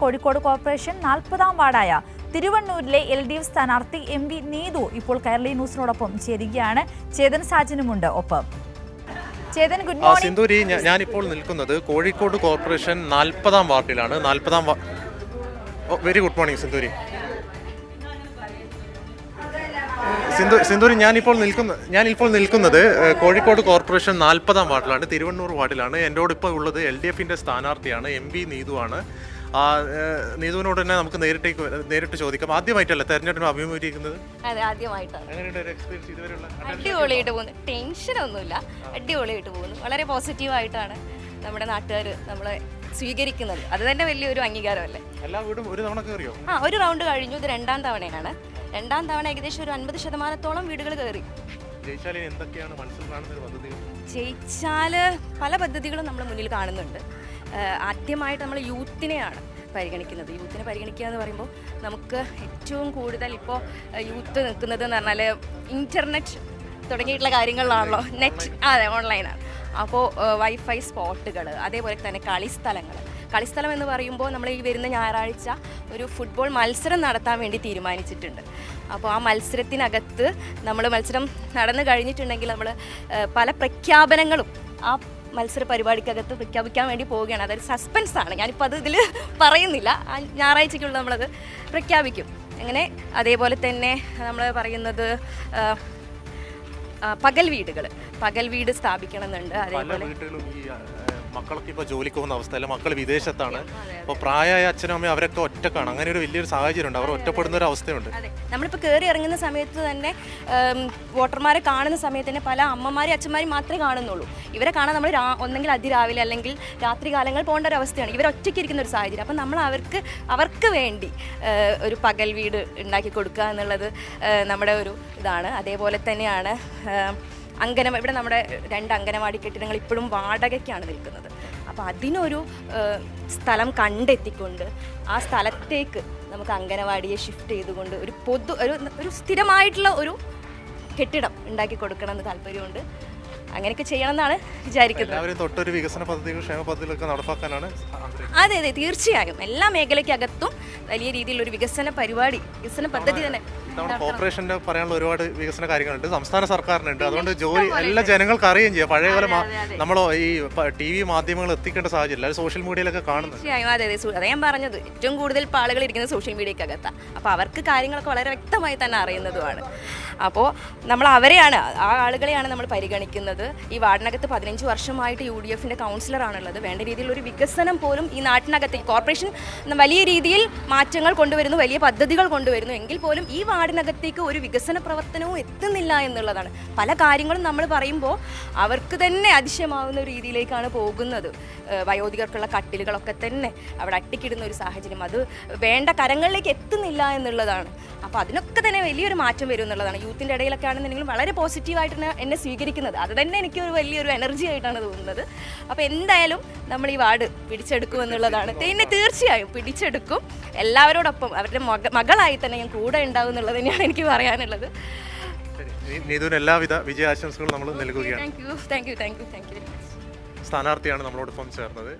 Kozhikode corporation നാൽപ്പതാം വാർഡായ തിരുവണ്ണൂരിലെ എൽ ഡി എഫ് സ്ഥാനാർത്ഥി എം വി നീതു ഇപ്പോൾ കേരളീ ന്യൂസിനോടൊപ്പം ചേരുകയാണ്. ചേതൻ സാജനുമുണ്ട്. ഒപ്പം ചേതൻ ഗുഡ് മോർണിംഗ്. സിന്ധൂരി ഞാനിപ്പോൾ നിൽക്കുന്നത് കോഴിക്കോട് കോർപ്പറേഷൻ നാൽപ്പതാം വാർഡിലാണ്. നാൽപ്പതാം very good morning Sinduri Sindhu Sindhuri ഞാനിപ്പോൾ നിൽക്കുന്ന ഞാനിപ്പോൾ നിൽക്കുന്നത് കോഴിക്കോട് കോർപ്പറേഷൻ നാൽപ്പതാം വാർഡിലാണ് തിരുവണ്ണൂർ വാർഡിലാണ്. ഇപ്പോൾ ഉള്ളത് എൽ ഡി എഫിന്റെ സ്ഥാനാർത്ഥിയാണ് എം വി നീതുവാണ്. ആ, നീതുവിനോട് തന്നെ നമുക്ക് നേരിട്ടേക്ക് നേരിട്ട് ചോദിക്കാം. ആദ്യമായിട്ടല്ല തെരഞ്ഞെടുപ്പ് അഭിമുഖീകരിക്കുന്നത്? അതെ ആദ്യമായിട്ടാണ്. എങ്ങനെയുണ്ട് ഒരു എക്സ്പീരിയൻസ് ഇതുവരെയുള്ള? അടിപൊളിയായിട്ട് പോകുന്നു. ടെൻഷൻ ഒന്നുമില്ല. അടിപൊളിയായിട്ട് പോകുന്നു. വളരെ പോസിറ്റീവായിട്ടാണ് നമ്മുടെ നാട്ടുകാർ നമ്മളെ സ്വീകരിക്കുന്നത്. അത് തന്നെ വലിയൊരു അംഗീകാരമല്ലേ? എല്ലാ വീടും ഒരു തവണ കയറിയോ? ആ ഒരു റൗണ്ട് കഴിഞ്ഞു. ഇത് രണ്ടാം തവണയാണ്. രണ്ടാം തവണ ഏകദേശം ഒരു അൻപത് ശതമാനത്തോളം വീടുകൾ കയറി. ജയിച്ചാൽ എന്തൊക്കെയാണ് മനസ്സിൽ കാണുന്ന പദ്ധതികൾ ജയിച്ചാൽ പല പദ്ധതികളും നമ്മൾ മുന്നിൽ കാണുന്നുണ്ട്. ആദ്യമായിട്ട് നമ്മൾ യൂത്തിനെയാണ് പരിഗണിക്കുന്നത്. യൂത്തിനെ പരിഗണിക്കുക എന്ന് പറയുമ്പോൾ നമുക്ക് ഏറ്റവും കൂടുതൽ ഇപ്പോൾ യൂത്ത് നിൽക്കുന്നത് എന്ന് പറഞ്ഞാൽ ഇന്റർനെറ്റ് തുടങ്ങിയിട്ടുള്ള കാര്യങ്ങളിലാണല്ലോ. നെറ്റ് അതെ ഓൺലൈനാണ് അപ്പോൾ വൈഫൈ സ്പോട്ടുകൾ അതേപോലെ തന്നെ കളിസ്ഥലങ്ങൾ. കളിസ്ഥലം എന്ന് പറയുമ്പോൾ നമ്മൾ ഈ വരുന്ന ഞായറാഴ്ച ഒരു ഫുട്ബോൾ മത്സരം നടത്താൻ വേണ്ടി തീരുമാനിച്ചിട്ടുണ്ട്. അപ്പോൾ ആ മത്സരത്തിനകത്ത് നമ്മൾ മത്സരം നടന്നു കഴിഞ്ഞിട്ടുണ്ടെങ്കിൽ നമ്മൾ പല പ്രഖ്യാപനങ്ങളും ആ മത്സര പരിപാടിക്കകത്ത് പ്രഖ്യാപിക്കാൻ വേണ്ടി പോവുകയാണ്. അതായത് സസ്പെൻസ് ആണ്. ഞാനിപ്പോൾ അത് ഇതിൽ പറയുന്നില്ല. ഞായറാഴ്ചയ്ക്കുള്ള നമ്മളത് പ്രഖ്യാപിക്കും. അങ്ങനെ അതേപോലെ തന്നെ നമ്മൾ പറയുന്നത് പകൽ വീടുകൾ പകൽ വീട് സ്ഥാപിക്കണമെന്നുണ്ട്. പല അതേപോലെ മക്കളൊക്കെ ഇപ്പോൾ ജോലിക്ക് പോകുന്ന അവസ്ഥയല്ല മക്കൾ വിദേശത്താണ്. അപ്പോൾ പ്രായമായ അച്ഛനും അമ്മയും അവരൊക്കെ ഒറ്റക്കാണ്. അങ്ങനെ ഒരു വലിയൊരു സാഹചര്യം ഉണ്ട് അവർ ഒറ്റപ്പെടുന്ന ഒരു അവസ്ഥയുണ്ട്. നമ്മളിപ്പോൾ കയറി ഇറങ്ങുന്ന സമയത്ത് തന്നെ വോട്ടർമാരെ കാണുന്ന സമയത്ത് തന്നെ പല അമ്മമാരും അച്ഛന്മാരും മാത്രമേ കാണുന്നുള്ളൂ. ഇവരെ കാണാൻ നമ്മൾ ഒന്നെങ്കിൽ അതിരാവിലെ അല്ലെങ്കിൽ രാത്രി കാലങ്ങൾ പോകേണ്ട ഒരു അവസ്ഥയാണ്. ഇവർ ഒറ്റയ്ക്ക് ഇരിക്കുന്ന ഒരു സാഹചര്യം. അപ്പം നമ്മൾ അവർക്ക് അവർക്ക് വേണ്ടി ഒരു പകൽ വീട് ഉണ്ടാക്കി കൊടുക്കുക എന്നുള്ളത് നമ്മുടെ ഒരു ഇതാണ്. അതേപോലെ തന്നെയാണ് ഏഹ്, അങ്കനവ ഇവിടെ നമ്മുടെ രണ്ട് അങ്കനവാടി കെട്ടിടങ്ങൾ ഇപ്പോഴും വാടകയ്ക്കാണ് നിൽക്കുന്നത്. അപ്പോൾ അതിനൊരു സ്ഥലം കണ്ടെത്തിക്കൊണ്ട് ആ സ്ഥലത്തേക്ക് നമുക്ക് അങ്കനവാടിയെ ഷിഫ്റ്റ് ചെയ്തുകൊണ്ട് ഒരു പൊതു ഒരു ഒരു സ്ഥിരമായിട്ടുള്ള ഒരു കെട്ടിടം ഉണ്ടാക്കി കൊടുക്കണം എന്ന് താല്പര്യമുണ്ട്. അങ്ങനെയൊക്കെ ചെയ്യണം എന്നാണ് വിചാരിക്കുന്നത്. എല്ലാവരും തൊട്ടൊരു വികസന പദ്ധതികൾ ക്ഷേമ പദ്ധതികളൊക്കെ നടപ്പാക്കാനാണ് അതെ അതെ തീർച്ചയായും. എല്ലാ മേഖലയ്ക്കകത്തും വലിയ രീതിയിലുള്ള ഒരു വികസന പരിപാടി വികസന പദ്ധതി തന്നെ കോർപ്പറേഷന്റെ പറയാനുള്ള ഒരുപാട് വികസന കാര്യങ്ങളുണ്ട്. സംസ്ഥാന സർക്കാരിനുണ്ട്. അതുകൊണ്ട് ജോലി എല്ലാ ജനങ്ങൾക്ക് അറിയുകയും ചെയ്യാം. പഴയ പോലെ നമ്മൾ ഈ ടി വി മാധ്യമങ്ങൾ എത്തിക്കേണ്ട സാഹചര്യം എല്ലാവരും സോഷ്യൽ മീഡിയയിലൊക്കെ കാണുന്നത് തീർച്ചയായും. അതെ അതെ സു- ഞാൻ പറഞ്ഞത്. ഏറ്റവും കൂടുതൽ ആളുകൾ ഇരിക്കുന്നത് സോഷ്യൽ മീഡിയക്കകത്താണ് അപ്പോൾ അവർക്ക് കാര്യങ്ങളൊക്കെ വളരെ വ്യക്തമായി തന്നെ അറിയുന്നതുമാണ്. അപ്പോൾ നമ്മൾ അവരെയാണ് ആ ആളുകളെയാണ് നമ്മൾ പരിഗണിക്കുന്നത്. ഈ വാർഡിനകത്ത് പതിനഞ്ച് വർഷമായിട്ട് യു ഡി എഫിന്റെ കൗൺസിലറാണുള്ളത്. വേണ്ട രീതിയിലുള്ള ഒരു വികസനം പോലും ഈ നാട്ടിനകത്ത് കോർപ്പറേഷൻ വലിയ രീതിയിൽ മാറ്റങ്ങൾ കൊണ്ടുവരുന്നു വലിയ പദ്ധതികൾ കൊണ്ടുവരുന്നു. എങ്കിൽ പോലും ഈ വാർഡിനകത്തേക്ക് ഒരു വികസന പ്രവർത്തനവും എത്തുന്നില്ല എന്നുള്ളതാണ്. പല കാര്യങ്ങളും നമ്മൾ പറയുമ്പോൾ അവർക്ക് തന്നെ അതിശയമാവുന്ന രീതിയിലേക്കാണ് പോകുന്നത്. വയോധികർക്കുള്ള കട്ടിലുകളൊക്കെ തന്നെ അവിടെ അട്ടിക്കിടുന്ന ഒരു സാഹചര്യം. അത് വേണ്ട കരങ്ങളിലേക്ക് എത്തുന്നില്ല എന്നുള്ളതാണ്. അപ്പോൾ അതിനൊക്കെ തന്നെ വലിയൊരു മാറ്റം വരും എന്നുള്ളതാണ്. യൂത്തിന്റെ ഇടയിലൊക്കെ ആണെന്നുണ്ടെങ്കിലും വളരെ പോസിറ്റീവായിട്ട് എന്നെ സ്വീകരിക്കുന്നത്. അത് തന്നെ എനിക്കൊരു വലിയൊരു എനർജി ആയിട്ടാണ് തോന്നുന്നത്. അപ്പോൾ എന്തായാലും നമ്മൾ ഈ വാർഡ് പിടിച്ചെടുക്കും എന്നുള്ളതാണ്. പിന്നെ തീർച്ചയായും പിടിച്ചെടുക്കും. എല്ലാവരോടൊപ്പം അവരുടെ മക മകളായി തന്നെ ഞാൻ കൂടെ ഉണ്ടാവും എന്നുള്ളത് തന്നെയാണ് എനിക്ക് പറയാനുള്ളത്. നീതുവിന് എല്ലാവിധ വിജയാശംസകളും നമ്മൾ നൽകുകയാണ്. Thank you thank you thank you thank you സ്ഥാനാർത്ഥിയാണ് നമ്മളോടൊപ്പം ചേർന്നത്.